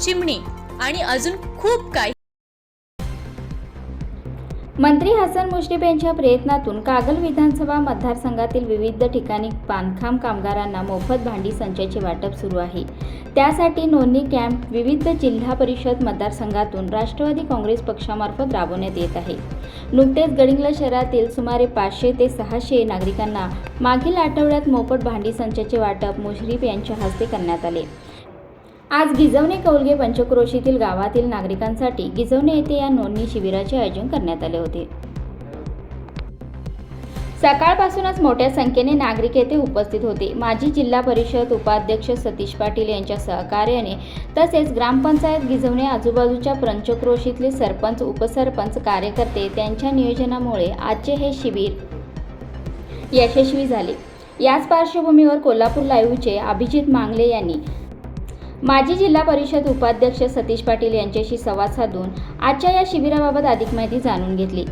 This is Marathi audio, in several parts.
chimney आणि अजून खूप काही. मंत्री हसन मुश्रीफ यांच्या प्रयत्नातून कागल विधानसभा मतदारसंघातील विविध ठिकाणी बांधकाम कामगारांना मोफत भांडी संचाचे वाटप सुरू आहे. त्यासाठी नोंदणी कॅम्प विविध जिल्हा परिषद मतदारसंघातून राष्ट्रवादी काँग्रेस पक्षामार्फत राबवण्यात येत आहे. नुकतेच गडिंगला शहरातील सुमारे पाचशे ते सहाशे नागरिकांना मागील आठवड्यात मोफत भांडी संचाचे वाटप मुश्रीफ यांच्या हस्ते करण्यात आले. आज गिजवणे कौलगे पंचक्रोशीतील गावातील नागरिकांसाठी गिजवणे येथे या नोंदणी शिबिराचे आयोजन करण्यात आले होते. सकाळपासूनच मोठ्या संख्येने नागरिक येथे उपस्थित होते. माजी जिल्हा परिषद उपाध्यक्ष सतीश पाटील यांच्या सहकार्याने तसेच ग्रामपंचायत गिजवणे आजूबाजूच्या पंचक्रोशीतले सरपंच उपसरपंच कार्यकर्ते त्यांच्या नियोजनामुळे आजचे हे शिबिर यशस्वी झाले. याच पार्श्वभूमीवर कोल्हापूर लाईव्हचे अभिजित मांगले यांनी माजी जिल्हा परिषद उपाध्यक्ष सतीश पाटील यांच्याशी संवाद साधून आजच्या या शिबिराबाबत अधिक माहिती जाणून घेतली.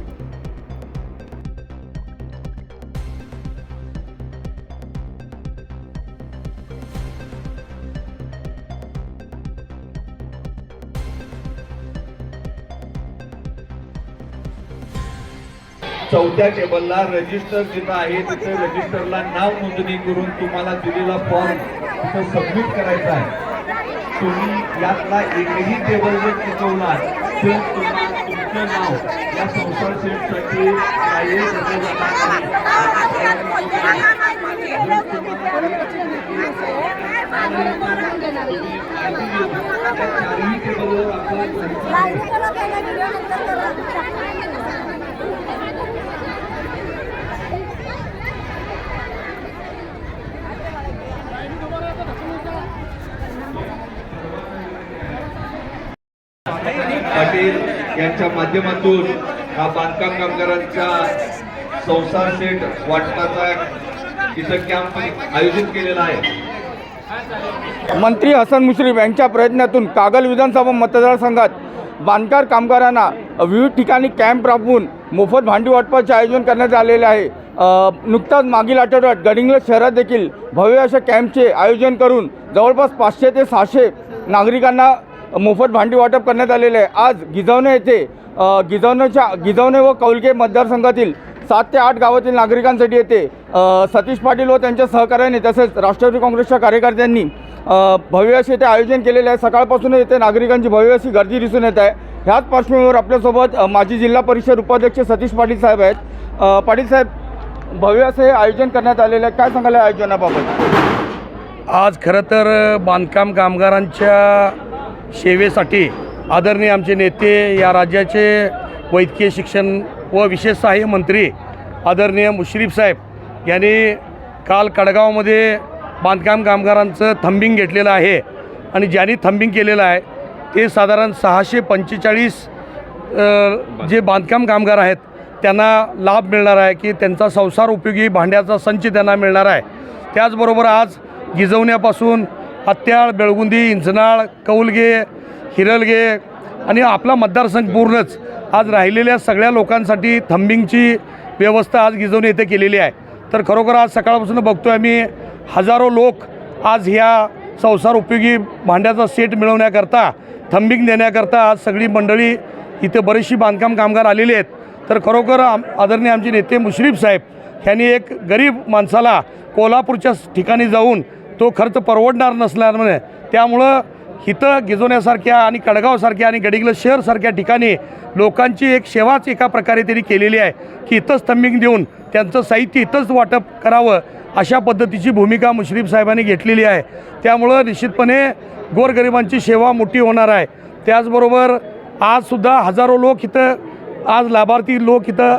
चौथ्या टेबलला रजिस्टर जिथं आहे तिथे रजिस्टरला नाव नोंदणी करून तुम्हाला दिलेला फॉर्म तिथं सबमिट करायचा आहे. तुम्ही यातला एकही टेबल जर चुकवणार तर तुम्हाला तुमचं नाव या संसार सेटसाठी कार्य केलं जाणार नाही. चारही टेबलवर आपण पाटील यांच्या माध्यमातून हा बांधकाम कामगारांचा संसार सेट वाटपाचा इथं कॅम्प आयोजित केलेला आहे. मंत्री हसन मुश्रीफ यांच्या प्रयत्नातून कागल विधानसभा मतदारसंघात बांधकार कामगारांना विविध ठिकाणी कॅम्प राबवून मोफत भांडी वाटपाचे आयोजन करण्यात आलेले आहे. नुकताच मागील आठवड्यात गडिंग्लज शहरात देखील भव्य अशा कॅम्पचे आयोजन करून जवळपास पाचशे ते सहाशे नागरिकांना मोफत भांडी वाटप करण्यात आलेले आहे. आज गिजवणे येथे गिजावण्याच्या गिजवण्याच्या गिजवणे व कौलगे मतदारसंघातील सात ते आठ गावातील नागरिकांसाठी येथे सतीश पाटील व त्यांच्या सहकार्याने तसेच राष्ट्रवादी काँग्रेसच्या कार्यकर्त्यांनी भव्य असे येथे आयोजन केलेले आहे. सकाळपासून येथे नागरिकांची भव्य अशी गर्दी दिसून येत आहे. ह्याच पार्श्वभूमीवर आपल्यासोबत माजी जिल्हा परिषद उपाध्यक्ष सतीश पाटील साहेब आहेत. पाटील साहेब भव्य असे हे आयोजन करण्यात आलेले आहे. काय सांगायला आयोजनाबाबत? आज खरं तर बांधकाम कामगारांच्या सेवेसाठी आदरणीय आमचे नेते या राज्याचे वैद्यकीय शिक्षण व विशेष सहाय्य मंत्री आदरणीय मुश्रीफ साहेब यांनी काल कडगावमध्ये बांधकाम कामगारांचं थंबिंग घेतलेलं आहे आणि ज्यांनी थंबिंग केलेलं आहे ते साधारण सहाशे पंचेचाळीस जे बांधकाम कामगार आहेत त्यांना लाभ मिळणार आहे की त्यांचा संसार उपयोगी भांड्याचा संच त्यांना मिळणार आहे. त्याचबरोबर आज गिजवण्यापासून हत्याळ बेळगुंदी इंचनाळ कौलगे हिरलगे आणि आपला मतदारसंघ पूर्णच आज राहिलेल्या सगळ्या लोकांसाठी थंबिंगची व्यवस्था आज गिजवणे येथे केलेली आहे. तर खरोखर आज सकाळपासून बघतो आहे आम्ही हजारो लोक आज ह्या संसार उपयोगी भांड्याचा सेट मिळवण्याकरता थंबिंग देण्याकरता आज सगळी मंडळी इथे बरीचशी बांधकाम कामगार आलेली आहेत. तर खरोखर आम आदरणीय आमचे नेते मुश्रीफ साहेब यांनी एक गरीब माणसाला कोल्हापूरच्या ठिकाणी जाऊन तो खर्च परवडणार नसल्यामुळे त्यामुळं इथं गिजवण्यासारख्या आणि कडगावसारख्या आणि गडिंग्लज शहरसारख्या ठिकाणी लोकांची एक सेवाच एका प्रकारे त्यांनी केलेली आहे की इथंच स्तंभिंग देऊन त्यांचं साहित्य इथंच वाटप करावं अशा पद्धतीची भूमिका मुश्रीफ साहेबांनी घेतलेली आहे. त्यामुळं निश्चितपणे गोरगरिबांची सेवा मोठी होणार आहे. त्याचबरोबर आजसुद्धा हजारो लोक इथं आज लाभार्थी लोक इथं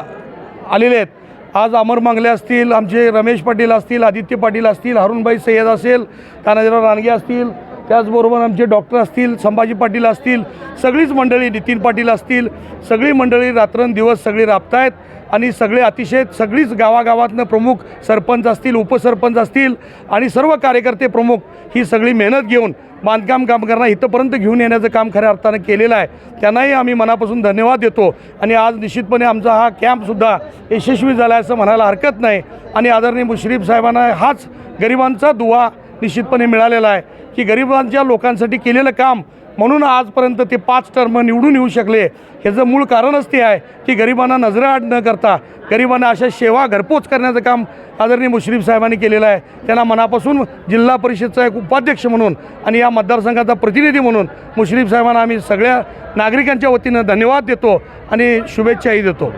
आलेले आहेत. आज अमर मांगले असतील आमचे रमेश पाटील असतील आदित्य पाटील असतील हरुणबाई सय्यद असेल तानाजीराव रानगे असतील त्याचबरोबर आमचे डॉक्टर असतील संभाजी पाटील असतील सगळीच मंडळी नितीन पाटील असतील सगळी मंडळी रात्रंदिवस सगळी राबतायत आणि सगळे अतिशय सगळीच गावागावातनं प्रमुख सरपंच असतील उपसरपंच असतील आणि सर्व कार्यकर्ते प्रमुख ही सगळी मेहनत घेऊन बांधकाम कामगारांना इथंपर्यंत घेऊन येण्याचं काम खऱ्या अर्थानं केलेलं आहे. त्यांनाही आम्ही मनापासून धन्यवाद देतो. आणि आज निश्चितपणे आमचा हा कॅम्पसुद्धा यशस्वी झाला आहे असं म्हणायला हरकत नाही. आणि आदरणीय मुश्रीफ साहेबांना हाच गरिबांचा दुवा निश्चितपणे मिळालेला आहे की गरिबांच्या लोकांसाठी केलेलं काम म्हणून आजपर्यंत ते पाच टर्म निवडून येऊ शकले. ह्याचं मूळ कारणच ते आहे की गरिबांना नजराआड न करता गरिबांना अशा सेवा घरपोच करण्याचं काम आदरणीय मुश्रीफ साहेबांनी केलेलं आहे. त्यांना मनापासून जिल्हा परिषदचा एक उपाध्यक्ष म्हणून आणि या मतदारसंघाचा प्रतिनिधी म्हणून मुश्रीफ साहेबांना आम्ही सगळ्या नागरिकांच्या वतीनं धन्यवाद देतो आणि शुभेच्छाही देतो.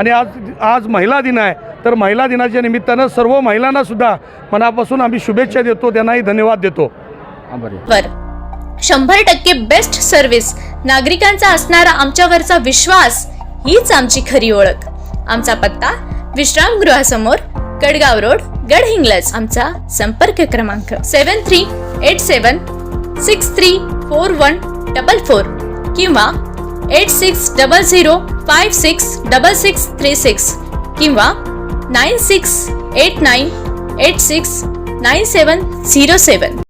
आणि आज आज महिला दिन आहे. तर महिला दिनाच्या निमित्तानं सर्व महिलांनासुद्धा मनापासून आम्ही शुभेच्छा देतो त्यांनाही धन्यवाद देतो. शंभर टक्के बेस्ट सर्व्हिस नागरिकांचा असणारा आमच्यावरचा विश्वास हीच आमची खरी ओळख. आमचा पत्ता विश्रामगृहासमोर कडगाव रोड गडहिंग्लज. आमचा संपर्क क्रमांक seven three eight seven six three four one double four किंवा eight six double zero five six double six three six किंवा nine six eight nine eight six nine seven zero seven